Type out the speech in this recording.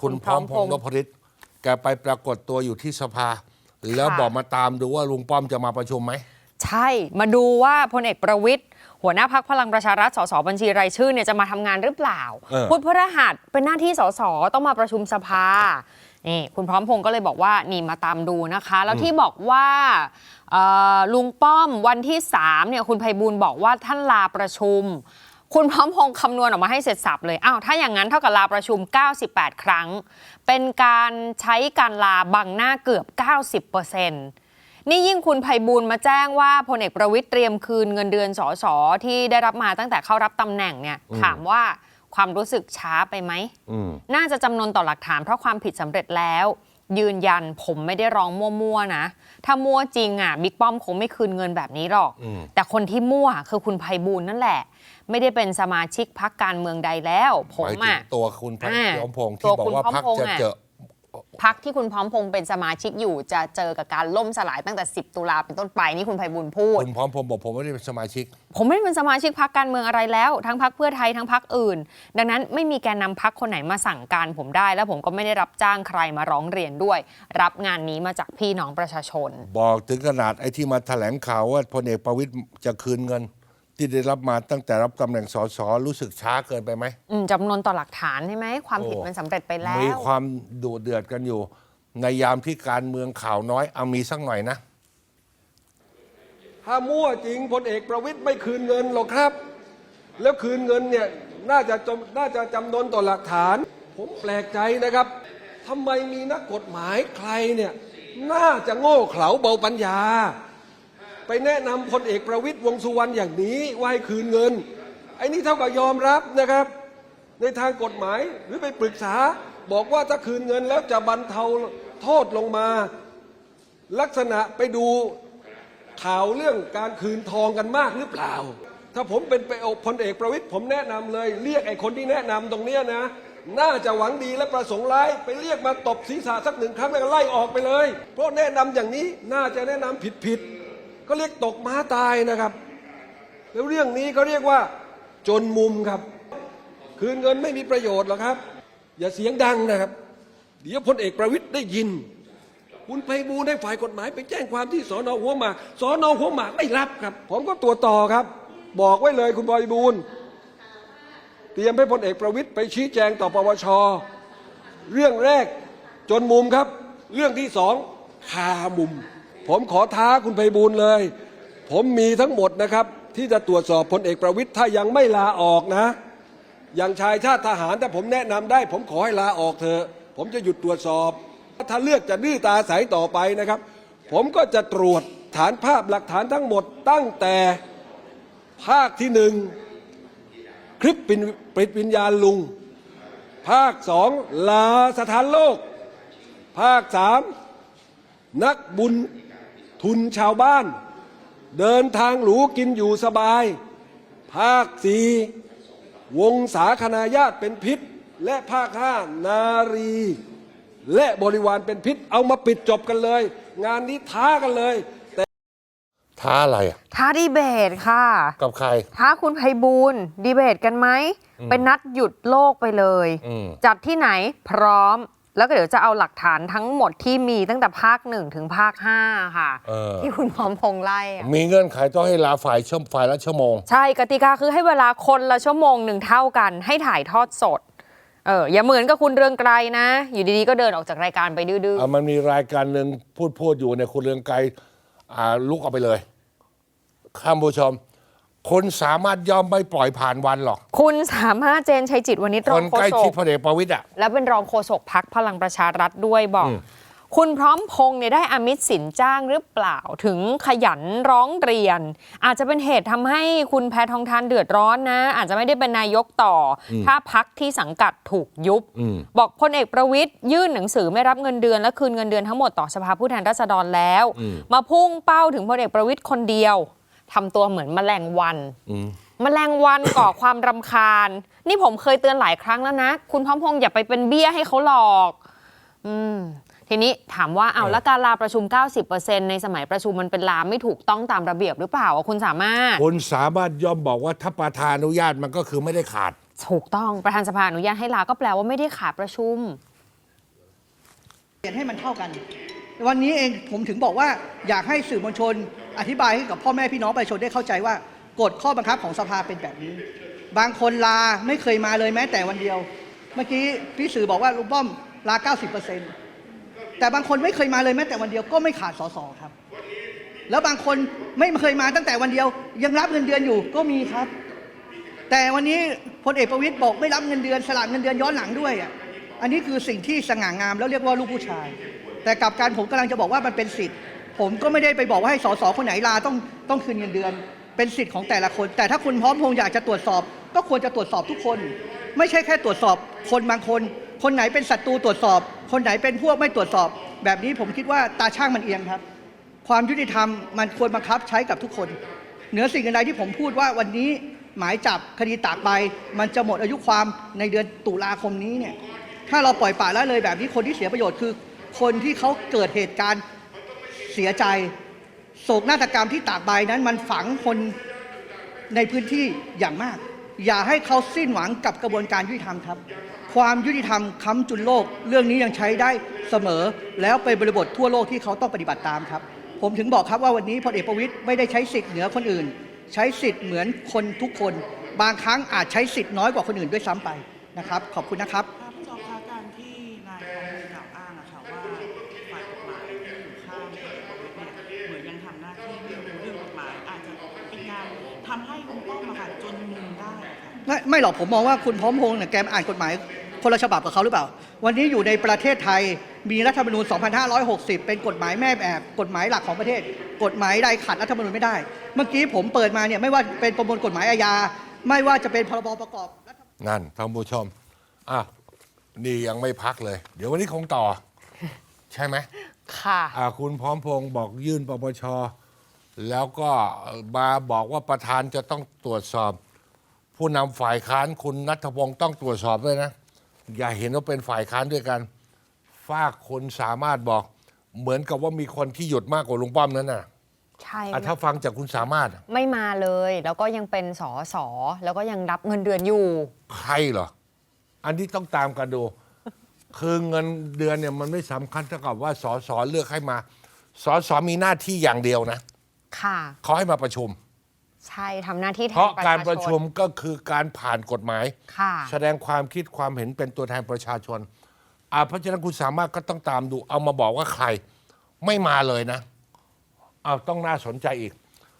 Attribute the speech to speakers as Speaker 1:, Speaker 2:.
Speaker 1: คุณ
Speaker 2: คุณ
Speaker 1: พร้อมพ
Speaker 2: พร้อม
Speaker 1: ง
Speaker 2: พงษ์
Speaker 1: ษ์นพฤทธิ์แกไปปรากฏตัวอยู่ที่สภา แล้ว
Speaker 2: ค่ะ
Speaker 1: บอกมาตามดูว่าลุงป้อมจะมาประชุมไหม
Speaker 2: ใช่มาดูว่าพลเอกประวิทย์หัวหน้าพักพลังประชารัฐสสบัญชีรายชื่อเนี่ยจะมาทำงานหรือเปล่า
Speaker 1: เออ
Speaker 2: พุธพฤหัสเป็นหน้าที่สสต้องมาประชุมสภานี่คุณพร้อมพงศ์ก็เลยบอกว่านี่มาตามดูนะคะ แล้วที่บอกว่าเอ่อลุงป้อมวันที่3เนี่ยคุณไพบูลย์บอกว่าท่านลาประชุม คุณพร้อมพงศ์คำนวณออกมาให้เสร็จสับเลย อ้าว ถ้าอย่างนั้นเท่ากับลาประชุม 98 ครั้ง เป็นการใช้การลาบังหน้าเกือบ 90%นี่ยิ่งคุณไพบูลย์มาแจ้งว่าพลเอกประวิตยเตรียมคืนเงินเดือนสสที่ได้รับมาตั้งแต่เข้ารับตำแหน่งเนี่ย ถามว่าความรู้สึกช้าไปไหม
Speaker 1: อืม
Speaker 2: น่าจะจำนวนต่อหลักฐานเพราะความผิดสำเร็จแล้ว ยืนยันผมไม่ได้ร้องมั่วๆนะ ถ้ามั่วจริงอะบิ๊กป้อมคงไม่คืนเงินแบบนี้หรอก
Speaker 1: อืม
Speaker 2: แต่คนที่มั่วคือคุณไพบูลย์นั่นแหละ ไม่ได้เป็นสมาชิกพักการเมืองใดแล้ว ผม
Speaker 1: หมายถึง
Speaker 2: อะ
Speaker 1: ตัวคุณพ
Speaker 2: อ่า
Speaker 1: ร้อมพงษ์
Speaker 2: ตั
Speaker 1: ที่
Speaker 2: ว
Speaker 1: บอก
Speaker 2: คุณ
Speaker 1: ว่า
Speaker 2: พร้อม
Speaker 1: พัก
Speaker 2: พงษ์
Speaker 1: จะ
Speaker 2: อะ
Speaker 1: เจอ
Speaker 2: พักที่คุณพร้อมพงษ์เป็นสมาชิกอยู่ จะเจอกับการล่มสลายตั้งแต่ 10 ตุลาเป็นต้นไปนี่คุณไพบูลย์พูด
Speaker 1: คุณพร้อมพงษ์บอกผมไม่ได้เป็นสมาชิก
Speaker 2: ผมไม่ได้เป็นสมาชิกพักการเมืองอะไรแล้ว ทั้งพักเพื่อไทยทั้งพักอื่น ดังนั้นไม่มีแกนนำพักคนไหนมาสั่งการผมได้ แล้วผมก็ไม่ได้รับจ้างใครมาร้องเรียนด้วย รับงานนี้มาจากพี่น้องประชาชน
Speaker 1: บอกถึงขนาดไอ้ที่มาแถลงข่าวว่าพลเอกประวิตยจะคืนเงิน ที่ได้รับมาตั้งแต่รับตำแหน่งสสรู้สึกช้าเกินไปไหม
Speaker 2: อืมจำนวนต่อหลักฐานใช่ไหมความผิด
Speaker 1: โอ้
Speaker 2: มันสำเร็จไปแล้ว
Speaker 1: มีความดุเดือดกันอยู่ ในยามที่การเมืองข่าวน้อยเอามีสักหน่อยนะ
Speaker 3: ถ้ามั่วจริงพลเอกประวิตยไม่คืนเงินหรอกครับ แล้วคืนเงินเนี่ยน่าจะจำน่าจะจำนวนต่อหลักฐาน ผมแปลกใจนะครับทำไมมีนักกฎหมายใครเนี่ย น่าจะโง่เขลาเบาปัญญา ไปแนะนำพลเอกประวิตยวงสุวรรณอย่างนี้ว่าให้คืนเงิน ไอ้นี่เท่ากับยอมรับนะครับ ในทางกฎหมายหรือไปปรึกษา บอกว่าถ้าคืนเงินแล้วจะบรรเทาโทษลงมา ลักษณะไปดูข่าวเรื่องการคืนทองกันมากหรือเปล่า ถ้าผมเป็นไปพลเอกประวิตยผมแนะนำเลย เรียกไอ้คนที่แนะนำตรงเนี้ยนะน่าจะหวังดีและประสงค์ร้ายไปเรียกมาตบศีรษะสักหนึ่งครั้งแล้วก็ไล่ออกไปเลย เพราะแนะนำอย่างนี้น่าจะแนะนำผิดผิดๆ ก็เรียกตกม้าตายนะครับ แล้วเรื่องนี้เขาเรียกว่า จนมุมครับ คืนเงินไม่มีประโยชน์หรอกครับ อย่าเสียงดังนะครับ เดี๋ยวพลเอกประวิตยได้ยิน คุณไพบูลได้ฝ่ายกฎหมายไปแจ้งความที่สอนอหัวหมากสอนอหัวหมากไม่รับครับ ผมก็ตัวต่อครับ บอกไว้เลยคุณบอยบูลเตรียมให้พลเอกประวิตยไปชี้แจงต่อปปชเรื่องแรกจนมุมครับ เรื่องที่สองคามุม ผมขอท้าคุณไพบูลเลย ผมมีทั้งหมดนะครับ ที่จะตรวจสอบพลเอกประวิตยถ้ายังไม่ลาออกนะ อย่างชายชาติทหารถ้าผมแนะนำได้ ผมขอให้ลาออกเถอะ ผมจะหยุดตรวจสอบ ถ้าเลือกจะดื้อตาใสต่อไปนะครับ ผมก็จะตรวจฐานภาพหลักฐานทั้งหมดตั้งแต่ภาคที่หนึ่งคลิปปินปิดวิญญาณลุง ภาคสองลาสถานโลก ภาคสามนักบุญ ทุนชาวบ้าน เดินทางหรูกินอยู่สบาย ภาคสี่วงสาคณาญาติเป็นพิษ และภาคห้านารี และบริวารเป็นพิษ เอามาปิดจบกันเลย งานนี้ท้ากันเลย แต่
Speaker 1: ท้าอะไรอะ
Speaker 2: ท้าดีเบตค่ะ
Speaker 1: กับใคร
Speaker 2: ท้าคุณไพบูลย์ดีเบตกันไหม เป็นนัดหยุดโลกไปเลย
Speaker 1: อืม
Speaker 2: จัดที่ไหนพร้อม แล้วก็เดี๋ยวจะเอาหลักฐานทั้งหมดที่มีตั้งแต่ภาคหนึ่งถึงภาคห้าค่ะ
Speaker 1: เออ
Speaker 2: ที่คุณพร้อมพงษ์ไล่อะ
Speaker 1: มีเงื่อนไขต้องให้ลาฝ่ายชั่วฝ่ายละชั่วโมง
Speaker 2: ใช่กติกาคือให้เวลาคนละชั่วโมงหนึ่งเท่ากัน ให้ถ่ายทอดสดเอออย่าเหมือนกับคุณเรืองไกรนะ อยู่ดีๆก็เดินออกจากรายการไปดื้อ
Speaker 1: อะมันมีรายการหนึ่งพูดพูดอยู่เนี่ยคุณเรืองไกรอ่าลุกออกไปเลยข้ามผู้ชม คนสามารถยอมไม่ปล่อยผ่านวันหรอก
Speaker 2: ๆคุณสามารถเจนชัยจิตวันนี้ร
Speaker 1: ค
Speaker 2: อง
Speaker 1: น
Speaker 2: โฆ
Speaker 1: ใกล้
Speaker 2: ษ
Speaker 1: ชิด
Speaker 2: ก
Speaker 1: พลเอกประวิตยอะ
Speaker 2: และเป็นรองโฆษกพักพลังประชารัฐด้วยบอก
Speaker 1: อืม
Speaker 2: คุณพร้อมพงษ์เนี่ยได้อมิตสินจ้างหรือเปล่าถึงขยันร้องเรียน อาจจะเป็นเหตุทำให้คุณแพทองทานเดือดร้อนนะ อาจจะไม่ได้เป็นนายกต่ออถ้าพักที่สังกัดถูกยุบ
Speaker 1: อืม
Speaker 2: บอกพลเอกประวิทย์ยื่นหนังสือไม่รับเงินเดือนและคืนเงินเดือนทั้งหมดต่อสภาผู้แทนราษฎรแล้ว
Speaker 1: อืม
Speaker 2: มาพุ่งเป้าถึงพลเอกประวิทย์คนเดียว ทำตัวเหมือนแมลงวัน
Speaker 1: อืม
Speaker 2: แมลงวันก่อ ความรำคาญ นี่ผมเคยเตือนหลายครั้งแล้วนะ คุณพร้อมพงษ์อย่าไปเป็นเบี้ยให้เขาหลอก อืม ทีนี้ถามว่าเอาวแล้วการลาประชุม 90%ในสมัยประชุมมันเป็นลาไม่ถูกต้องตามระเบียบหรือเปล่าอะคุณสามารถ
Speaker 1: คนสามารถยอมบอกว่าถ้าประธานอนุญาตมันก็คือไม่ได้ขาด
Speaker 2: ถูกต้องประธานสภาอนุญาตให้ลาก็แปลว่าไม่ได้ขาดประชุม
Speaker 4: เปลี่ยนให้มันเท่ากัน วันนี้เองผมถึงบอกว่าอยากให้สื่อมวลชน อธิบายให้กับพ่อแม่พี่น้องประชาชนได้เข้าใจว่ากฎข้อบังคับของสภาเป็นแบบนี้ บางคนลาไม่เคยมาเลยแม้แต่วันเดียว เมื่อกี้พี่สื่อบอกว่าลุงป้อมลา 90%แต่บางคนไม่เคยมาเลยแม้แต่วันเดียวก็ไม่ขาดสอสอครับ แล้วบางคนไม่เคยมาตั้งแต่วันเดียว ยังรับเงินเดือนอยู่ก็มีครับ แต่วันนี้พลเอกประวิตยบอกไม่รับเงินเดือนสละเงินเดือนย้อนหลังด้วยอะอันนี้คือสิ่งที่สง่างามแล้วเรียกว่าลูกผู้ชาย แต่กลับการผมกำลังจะบอกว่ามันเป็นสิทธิ์ ผมก็ไม่ได้ไปบอกว่าให้สสคนไหนลาต้องต้องคืนเงินเดือน เป็นสิทธิ์ของแต่ละคน แต่ถ้าคุณพร้อมพงษ์อยากจะตรวจสอบ ก็ควรจะตรวจสอบทุกคน ไม่ใช่แค่ตรวจสอบคนบางคน คนไหนเป็นศัตรูตรวจสอบ คนไหนเป็นพวกไม่ตรวจสอบ แบบนี้ผมคิดว่าตาช่างมันเอียงครับ ความยุติธรรมมันควรบังคับใช้กับทุกคน เหนือสิ่งใดที่ผมพูดว่าวันนี้หมายจับคดีตากใบมันจะหมดอายุความในเดือนตุลาคมนี้เนี่ยถ้าเราปล่อยปละละเลยแบบนี้คนที่เสียประโยชน์คือ คนที่เขาเกิดเหตุการณ์ เสียใจ โศกนาฏกรรมที่ตากใบนั้นมันฝังคนในพื้นที่อย่างมาก อย่าให้เขาสิ้นหวังกับกระบวนการยุติธรรมครับ ความยุติธรรมค้ำจุนโลก เรื่องนี้ยังใช้ได้เสมอ แล้วเป็นบริบททั่วโลกที่เขาต้องปฏิบัติตามครับ ผมถึงบอกครับว่าวันนี้พลเอกประวิตยไม่ได้ใช้สิทธิ์เหนือคนอื่น ใช้สิทธิ์เหมือนคนทุกคน บางครั้งอาจใช้สิทธิ์น้อยกว่าคนอื่นด้วยซ้ำไปนะครับ ขอบคุณนะครับ
Speaker 5: ทำให้ลุงป้อมอะค่ะจนมุมได้อะค่ะ
Speaker 4: ไม่ไม่หรอกผมมองว่าคุณพร้อมพงษ์เนี่ยแกอ่านกฎหมายคนละฉบับกับเขาหรือเปล่า วันนี้อยู่ในประเทศไทยมีรัฐธรรมนูญ 2560 เป็นกฎหมายแม่แบบกฎหมายหลักของประเทศ กฎหมายใดขัดรัฐธรรมนูญไม่ได้ เมื่อกี้ผมเปิดมาเนี่ยไม่ว่าเป็นประมวลกฎหมายอาญาไม่ว่าจะเป็นพรบประกอบรัฐ
Speaker 1: นั่นท่านผู้ชมอะนี่ยังไม่พักเลย เดี๋ยววันนี้คงต่อ ใช่ไหม
Speaker 2: ค่ะ
Speaker 1: อ่าคุณพร้อมพงศ์บอกยื่นปปช แล้วก็มาบอกว่าประธานจะต้องตรวจสอบ ผู้นำฝ่ายค้านคุณนัทพงศ์ต้องตรวจสอบด้วยนะ อย่าเห็นว่าเป็นฝ่ายค้านด้วยกันฝากคนสามารถบอก เหมือนกับว่ามีคนที่หยุดมากกว่าลุงป้อมนั้นน่ะ
Speaker 2: ใช่
Speaker 1: อะถ้าฟังจากคุณสามารถอะ
Speaker 2: ไม่มาเลย แล้วก็ยังเป็นสอสอแล้วก็ยังรับเงินเดือนอยู่
Speaker 1: ใครเหรอ อันนี้ต้องตามกันดู คือเงินเดือนเนี่ยมันไม่สำคัญเท่ากับว่าสอสอเลือกให้มาสอสอมีหน้าที่อย่างเดียวนะ
Speaker 2: ค่ะ
Speaker 1: เขาให้มาประชุม
Speaker 2: ใช่ทำหน้าที่แทน
Speaker 1: เพราะ
Speaker 2: ประ
Speaker 1: กา
Speaker 2: ชาร
Speaker 1: ประ
Speaker 2: ช
Speaker 1: ชุม
Speaker 2: น
Speaker 1: ก็คือการผ่านกฎหมาย
Speaker 2: ค่ะ
Speaker 1: แสดงความคิดความเห็นเป็นตัวแทนประชาชนอ่าเพราะฉะนั้นคุณสามารถก็ต้องตามดู เอามาบอกว่าใคร ไม่มาเลยนะเอาต้องน่าสนใจอีก